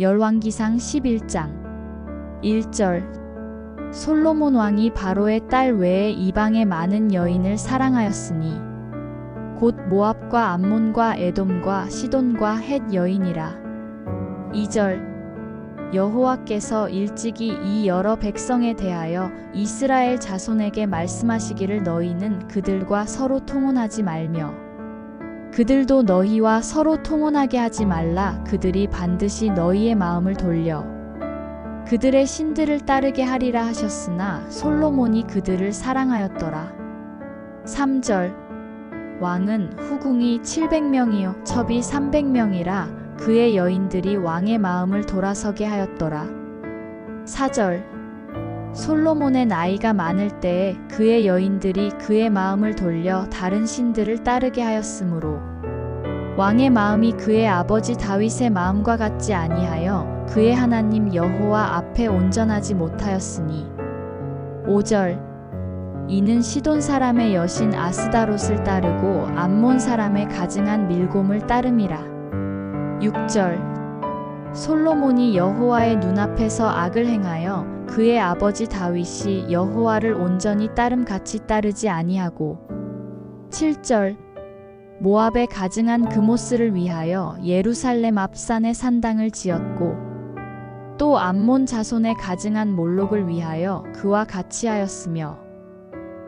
열왕기상 11장 1절. 솔로몬 왕이 바로의 딸 외에 이방의 많은 여인을 사랑하였으니 곧 모압과 암몬과 에돔과 시돈과 헷 여인이라. 2절. 여호와께서 일찍이 이 여러 백성에 대하여 이스라엘 자손에게 말씀하시기를 너희는 그들과 서로 통혼하지 말며 그들도 너희와 서로 통혼하게 하지 말라. 그들이 반드시 너희의 마음을 돌려. 그들의 신들을 따르게 하리라 하셨으나 솔로몬이 그들을 사랑하였더라. 3절. 왕은 후궁이 700명이요 첩이 300명이라 그의 여인들이 왕의 마음을 돌아서게 하였더라. 4절 솔로몬의 나이가 많을 때에 그의 여인들이 그의 마음을 돌려 다른 신들을 따르게 하였으므로 왕의 마음이 그의 아버지 다윗의 마음과 같지 아니하여 그의 하나님 여호와 앞에 온전하지 못하였으니 5절 이는 시돈 사람의 여신 아스다롯을 따르고 암몬 사람의 가증한 밀곰을 따름이라. 6절 솔로몬이 여호와의 눈앞에서 악을 행하여 그의 아버지 다윗이 여호와를 온전히 따름 같이 따르지 아니하고 7절 모압의 가증한 그모스를 위하여 예루살렘 앞산에 산당을 지었고 또 암몬 자손의 가증한 몰록을 위하여 그와 같이 하였으며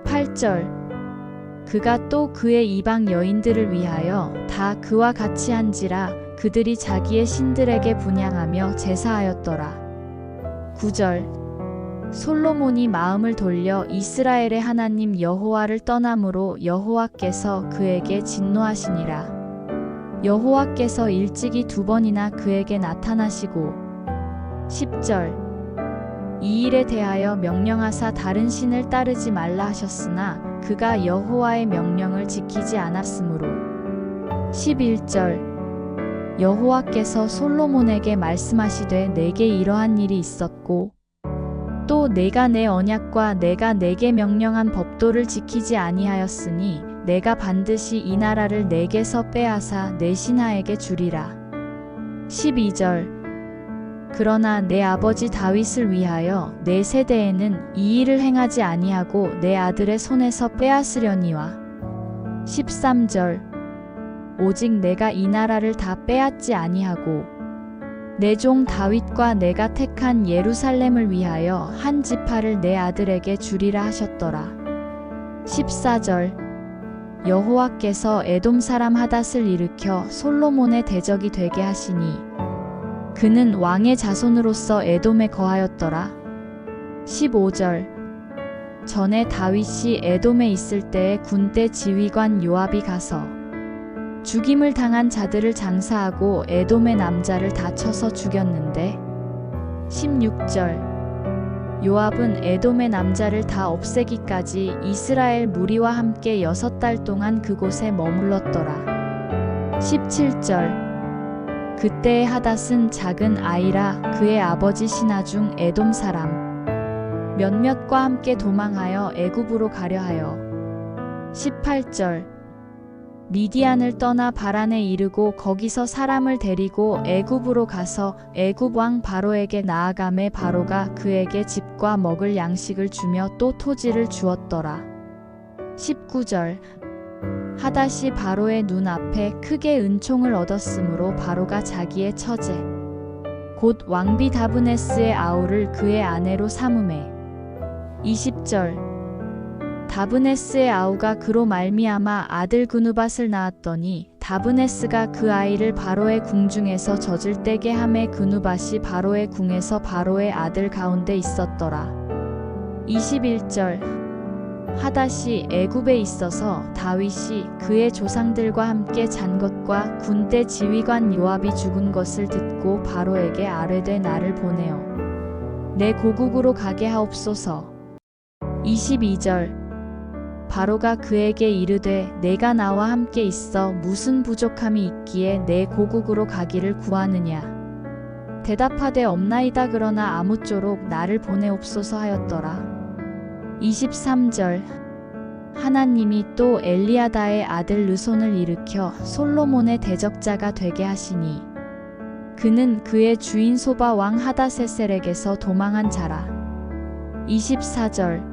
8절 그가 또 그의 이방 여인들을 위하여 다 그와 같이 한지라 그들이 자기의 신들에게 분양하며 제사하였더라. 9절 솔로몬이 마음을 돌려 이스라엘의 하나님 여호와를 떠남으로 여호와께서 그에게 진노하시니라. 여호와께서 일찍이 두 번이나 그에게 나타나시고 10절 이 일에 대하여 명령하사 다른 신을 따르지 말라 하셨으나 그가 여호와의 명령을 지키지 않았으므로 11절 여호와께서 솔로몬에게 말씀하시되 내게 이러한 일이 있었고 또 내가 내 언약과 내가 내게 명령한 법도를 지키지 아니하였으니 내가 반드시 이 나라를 내게서 빼앗아 내 신하에게 주리라. 12절. 그러나 내 아버지 다윗을 위하여 내 세대에는 이 일을 행하지 아니하고 내 아들의 손에서 빼앗으려니와. 13절 오직 내가 이 나라를 다 빼앗지 아니하고 내 종 다윗과 내가 택한 예루살렘을 위하여 한 지파를 내 아들에게 주리라 하셨더라. 14절. 여호와께서 에돔 사람 하닷을 일으켜 솔로몬의 대적이 되게 하시니 그는 왕의 자손으로서 에돔에 거하였더라. 15절. 전에 다윗이 에돔에 있을 때에 군대 지휘관 요압이 가서 죽임을 당한 자들을 장사하고 에돔의 남자를 다 쳐서 죽였는데 16절. 요압은 에돔의 남자를 다 없애기까지 이스라엘 무리와 함께 여섯 달 동안 그곳에 머물렀더라. 17절. 그때의 하닷은 작은 아이라 그의 아버지 신하 중 에돔 사람. 몇몇과 함께 도망하여 애굽으로 가려 하여. 18절 미디안을 떠나 바란에 이르고 거기서 사람을 데리고 애굽으로 가서 애굽 왕 바로에게 나아가매 바로가 그에게 집과 먹을 양식을 주며 또 토지를 주었더라. 19절. 하닷이 바로의 눈앞에 크게 은총을 얻었으므로 바로가 자기의 처제 곧 왕비 다브네스의 아우를 그의 아내로 삼음해 20절 다브네스의 아우가 그로 말미암아 아들 그누밧을 낳았더니 다브네스가 그 아이를 바로의 궁중에서 젖을 떼게 함에 그누밧이 바로의 궁에서 바로의 아들 가운데 있었더라. 21절. 하닷이 애굽에 있어서 다윗이 그의 조상들과 함께 잔 것과 군대 지휘관 요압이 죽은 것을 듣고 바로에게 아뢰되 나를 보내어 내 고국으로 가게 하옵소서. 22절 바로가 그에게 이르되 내가 나와 함께 있어 무슨 부족함이 있기에 내 고국으로 가기를 구하느냐 대답하되 없나이다 그러나 아무쪼록 나를 보내옵소서 하였더라. 23절 하나님이 또 엘리아다의 아들 르손을 일으켜 솔로몬의 대적자가 되게 하시니 그는 그의 주인 소바 왕 하다세셀에게서 도망한 자라. 24절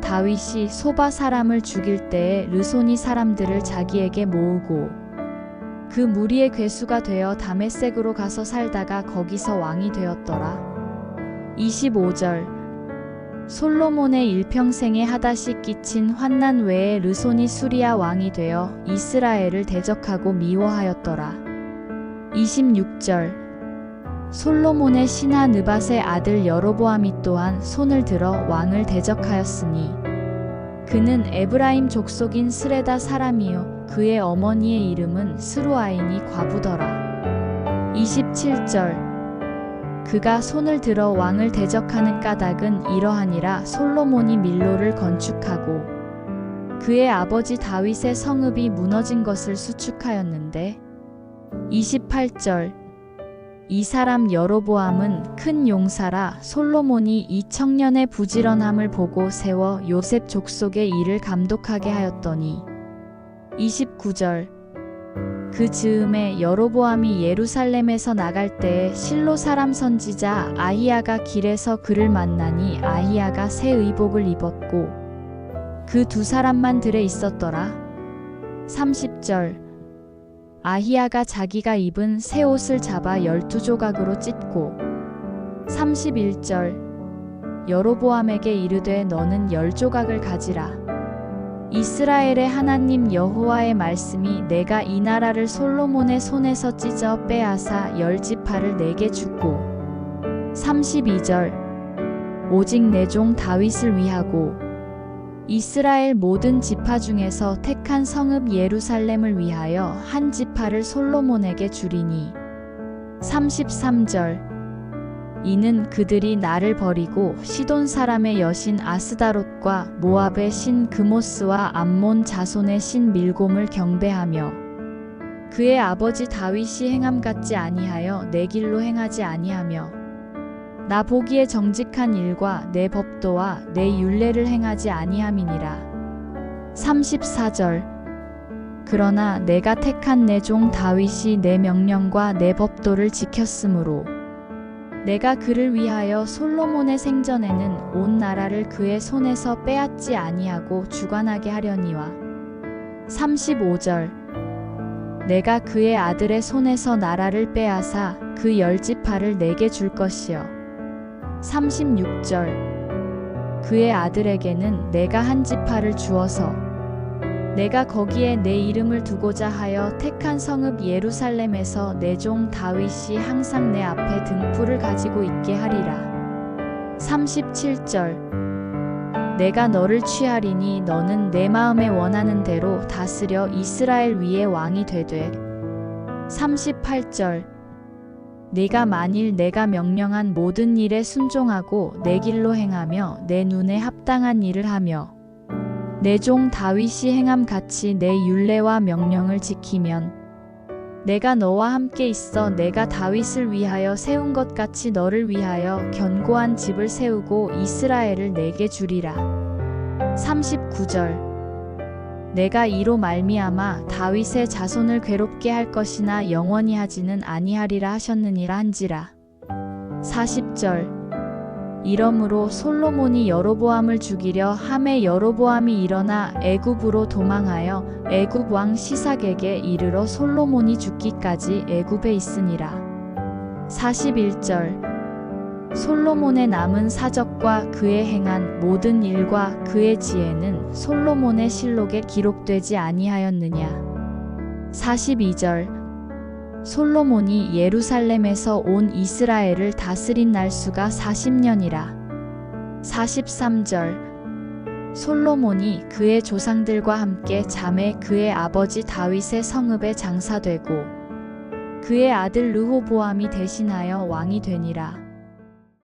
다윗이 소바 사람을 죽일 때에 르손이 사람들을 자기에게 모으고 그 무리의 괴수가 되어 다메섹으로 가서 살다가 거기서 왕이 되었더라. 25절 솔로몬의 일평생에 하닷이 끼친 환난 외에 르손이 수리아 왕이 되어 이스라엘을 대적하고 미워하였더라. 26절 솔로몬의 신하 느밧의 아들 여로보암이 또한 손을 들어 왕을 대적하였으니 그는 에브라임 족속인 스레다 사람이요 그의 어머니의 이름은 스루아인이 과부더라. 27절 그가 손을 들어 왕을 대적하는 까닭은 이러하니라 솔로몬이 밀로를 건축하고 그의 아버지 다윗의 성읍이 무너진 것을 수축하였는데 28절 이 사람 여로보암은 큰 용사라 솔로몬이 이 청년의 부지런함을 보고 세워 요셉 족속의 일을 감독하게 하였더니. 29절. 그 즈음에 여로보암이 예루살렘에서 나갈 때에 실로 사람 선지자 아히야가 길에서 그를 만나니 아히야가 새 의복을 입었고 그 두 사람만 들에 있었더라. 30절 아히야가 자기가 입은 새 옷을 잡아 열두 조각으로 찢고 31절 여로보암에게 이르되 너는 열 조각을 가지라. 이스라엘의 하나님 여호와의 말씀이 내가 이 나라를 솔로몬의 손에서 찢어 빼앗아 열 지파를 내게 주고 32절 오직 내 종 다윗을 위하고 이스라엘 모든 지파 중에서 택한 성읍 예루살렘을 위하여 한 지파를 솔로몬에게 주리니. 33절. 이는 그들이 나를 버리고 시돈 사람의 여신 아스다롯과 모압의 신 그모스와 암몬 자손의 신 밀곰을 경배하며 그의 아버지 다윗이 행함 같지 아니하여 내 길로 행하지 아니하며 나 보기에 정직한 일과 내 법도와 내 율례를 행하지 아니함이니라. 34절. 그러나 내가 택한 내 종 다윗이 내 명령과 내 법도를 지켰으므로 내가 그를 위하여 솔로몬의 생전에는 온 나라를 그의 손에서 빼앗지 아니하고 주관하게 하려니와. 35절. 내가 그의 아들의 손에서 나라를 빼앗아 그 열지파를 내게 줄 것이요 36절. 그의 아들에게는 내가 한 지파를 주어서 내가 거기에 내 이름을 두고자 하여 택한 성읍 예루살렘에서 내 종 다윗이 항상 내 앞에 등불을 가지고 있게 하리라. 37절. 내가 너를 취하리니 너는 내 마음에 원하는 대로 다스려 이스라엘 위에 왕이 되되. 38절 네가 만일 내가 명령한 모든 일에 순종하고 내 길로 행하며 내 눈에 합당한 일을 하며 내 종 다윗이 행함 같이 내 율례와 명령을 지키면 내가 너와 함께 있어 내가 다윗을 위하여 세운 것 같이 너를 위하여 견고한 집을 세우고 이스라엘을 내게 주리라. 39절 내가 이로 말미암아 다윗의 자손을 괴롭게 할 것이나 영원히 하지는 아니하리라 하셨느니라 한지라. 40절 이러므로 솔로몬이 여로보암을 죽이려 함에 여로보암이 일어나 애굽으로 도망하여 애굽 왕 시삭에게 이르러 솔로몬이 죽기까지 애굽에 있으니라. 41절 솔로몬의 남은 사적과 그의 행한 모든 일과 그의 지혜는 솔로몬의 실록에 기록되지 아니하였느냐. 42절 솔로몬이 예루살렘에서 온 이스라엘을 다스린 날수가 40년이라. 43절 솔로몬이 그의 조상들과 함께 잠에 그의 아버지 다윗의 성읍에 장사되고 그의 아들 르호보암이 대신하여 왕이 되니라.